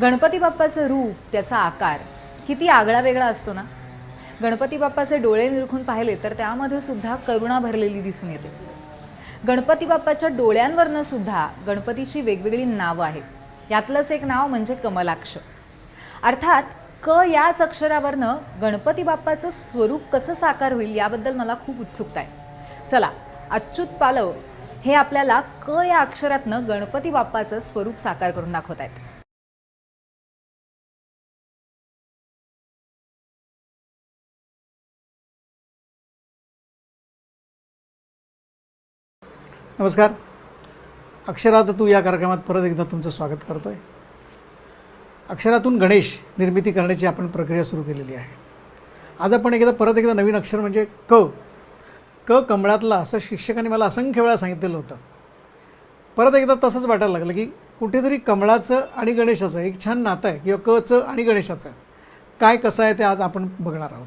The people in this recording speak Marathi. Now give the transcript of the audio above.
गणपती बाप्पाचं रूप त्याचा आकार किती आगळा वेगळा असतो ना? गणपती बाप्पाचे डोळे निरखून पाहिले तर त्यामध्ये सुद्धा करुणा भरलेली दिसून येते. गणपती बाप्पाच्या डोळ्यांवरनं सुद्धा गणपतीची वेगवेगळी नावं आहेत. यातलंच एक नाव म्हणजे कमलाक्ष. अर्थात क याच अक्षरावरनं गणपती बाप्पाचं स्वरूप कसं साकार होईल याबद्दल मला खूप उत्सुकता आहे. चला अच्युत पालव हे आपल्याला क या अक्षरातनं गणपती बाप्पाचं स्वरूप साकार करून दाखवत आहेत नमस्कार. अक्षरात तू या कार्यक्रमात परत एकदा तुमचं स्वागत करतो आहे अक्षरातून गणेश निर्मिती करण्याची आपण प्रक्रिया सुरू केलेली आहे. आज आपण एकदा परत एकदा नवीन अक्षर म्हणजे क. क कमळातला असं शिक्षकाने मला असंख्य वेळा सांगितलेलं होतं. परत एकदा तसंच वाटायला लागलं की कुठेतरी कमळाचं आणि गणेशाचं एक छान नातं आहे किंवा कचं आणि गणेशाचं. काय कसं आहे ते आज आपण बघणार आहोत.